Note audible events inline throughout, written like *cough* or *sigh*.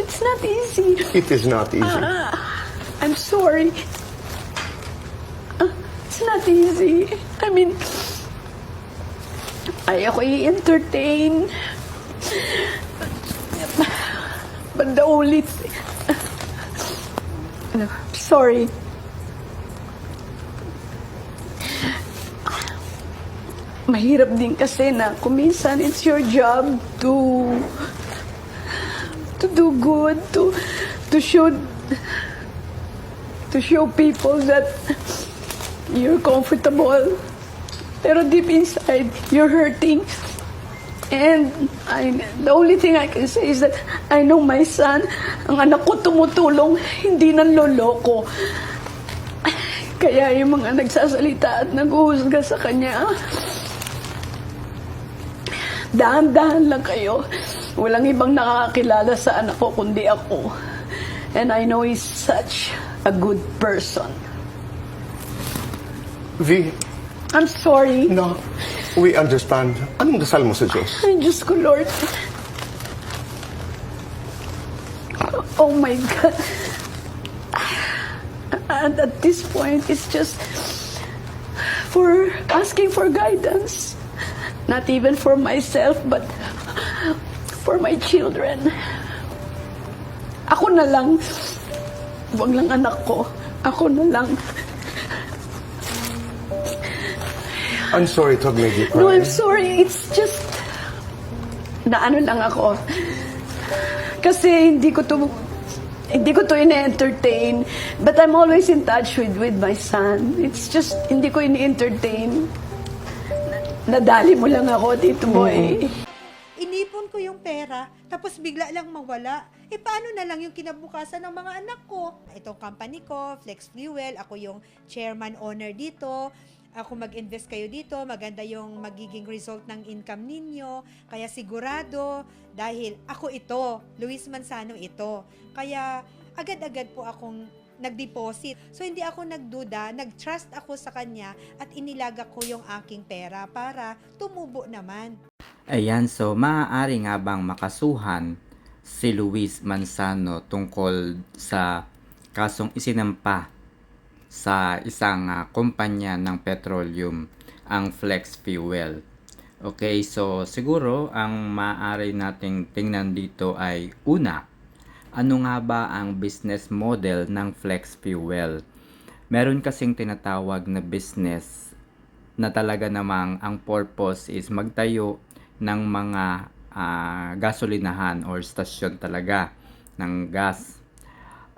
it's not easy. It is not easy. Ah, I'm sorry. Ah, It's not easy. I mean, ayoko i-entertain. But the only thing... Sorry. Mahirap din kasi na kuminsan it's your job to to do good, to to show to show people that you're comfortable. Pero deep inside, you're hurting. And I, the only thing I can say is that I know my son, ang anak ko tumutulong, hindi nanloloko. Kaya yung mga nagsasalita at naghuhusga sa kanya, dahan-dahan lang kayo. Walang ibang nakakakilala sa anak ko kundi ako. And I know he's such a good person. V, I'm sorry. no, we understand. Anong dasal mo sa Diyos? Ay, Diyos ko, Lord. Oh my God. And at this point, it's just for asking for guidance. Not even for myself, but for my children. Ako na lang. Huwag lang anak ko. Ako na lang. I'm sorry to have made you No. I'm sorry. It's just... Naano lang ako. Kasi hindi ko to... Hindi ko to ina-entertain. But I'm always in touch with, with my son. It's just, hindi ko ini-entertain. Nadali mo lang ako dito mo eh. Ko yung pera, tapos bigla lang mawala. E paano na lang yung kinabukasan ng mga anak ko? Itong company ko, Flex Fuel, ako yung chairman owner dito. Ako mag-invest kayo dito, maganda yung magiging result ng income ninyo. Kaya sigurado, dahil ako ito, Luis Manzano ito. Kaya agad-agad po akong nag-deposit. So hindi ako nagduda, nag-trust ako sa kanya at inilaga ko yung aking pera para tumubo naman. Ayan, so maaari nga bang makasuhan si Luis Manzano tungkol sa kasong isinampa sa isang ah, kumpanya ng petroleum, ang Flex Fuel. Okay, so siguro ang maaari nating tingnan dito ay una, ano nga ba ang business model ng Flex Fuel? Meron kasing tinatawag na business na talaga namang ang purpose is magtayo ng mga ah, gasolinahan or stasyon talaga ng gas.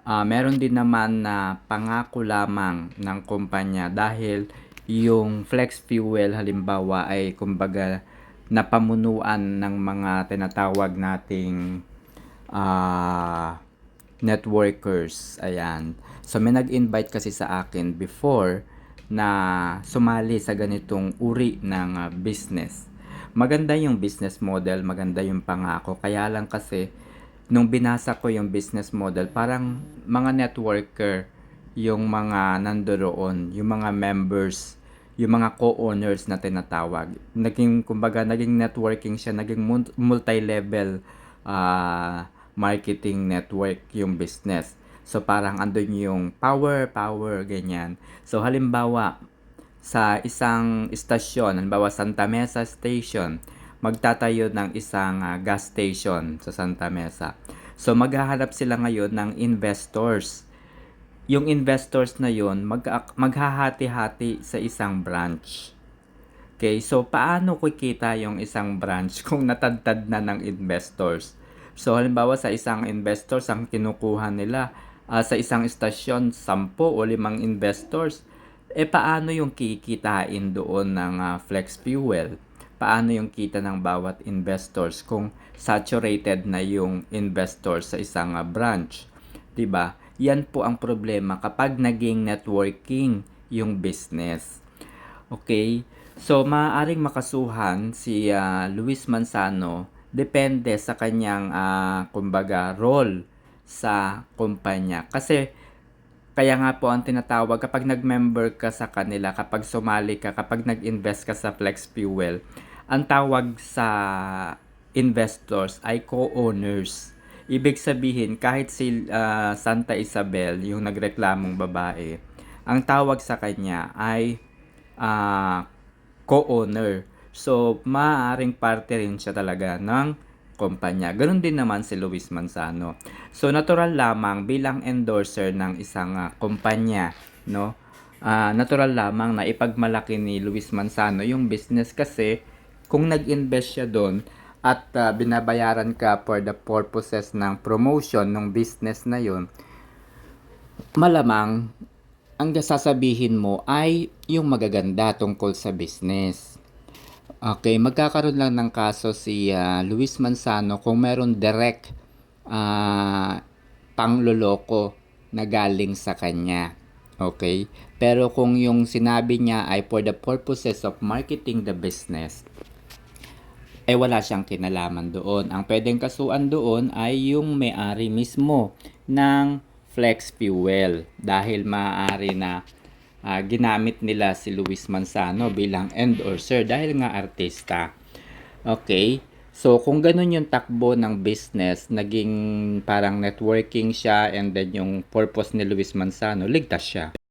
Ah, meron din naman na pangako lamang ng kumpanya dahil yung flex fuel halimbawa ay kumbaga napamunuan ng mga tinatawag nating ah networkers. Ayan. So may nag-invite kasi sa akin before na sumali sa ganitong uri ng business. Maganda yung business model, maganda yung pangako. Kaya lang kasi nung binasa ko yung business model, parang mga networker yung mga nandoroon, yung mga members, yung mga co-owners na tinatawag. Naging, kumbaga, naging networking siya, naging mul- multi-level ah, marketing network yung business. So, parang andun yung power, power, ganyan. So, halimbawa, sa isang istasyon, halimbawa Santa Mesa Station, magtatayo ng isang ah, gas station sa Santa Mesa. So maghahanap sila ngayon ng investors. Yung investors na yon mag maghahati-hati sa isang branch. Okay, so paano kikita yung isang branch *laughs* kung natadtad na ng investors? So halimbawa sa isang investors ang kinukuha nila ah, sa isang istasyon 10 o 5 investors eh paano yung kikitain doon ng ah, flex fuel? Paano yung kita ng bawat investors kung saturated na yung investors sa isang ah, branch? 'Di ba? Yan po ang problema kapag naging networking yung business. Okay? So, maaaring makasuhan si ah, Luis Manzano depende sa kanyang, ah, kumbaga, role sa kumpanya. Kasi, kaya nga po ang tinatawag, kapag nag-member ka sa kanila, kapag sumali ka, kapag nag-invest ka sa Flex Fuel, ang tawag sa investors ay co-owners. Ibig sabihin, kahit si ah, Santa Isabel, yung nagreklamong babae, ang tawag sa kanya ay ah, co-owner. So, maaaring parte rin siya talaga ng kumpanya. Ganon din naman si Luis Manzano. So, natural lamang bilang endorser ng isang ah, kumpanya, no? Ah, natural lamang na ipagmalaki ni Luis Manzano yung business kasi kung nag-invest siya doon at ah, binabayaran ka for the purposes ng promotion ng business na yon malamang ang sasabihin mo ay yung magaganda tungkol sa business. Okay, magkakaroon lang ng kaso si ah, Luis Manzano kung meron direct ah, pangloloko na galing sa kanya. Okay? Pero kung yung sinabi niya ay for the purposes of marketing the business, eh wala siyang kinalaman doon. Ang pwedeng kasuan doon ay yung may-ari mismo ng Flex Fuel dahil maaari na ah, ginamit nila si Luis Manzano bilang endorser dahil nga artista. Okay? So, kung ganun yung takbo ng business, naging parang networking siya and then yung purpose ni Luis Manzano, ligtas siya.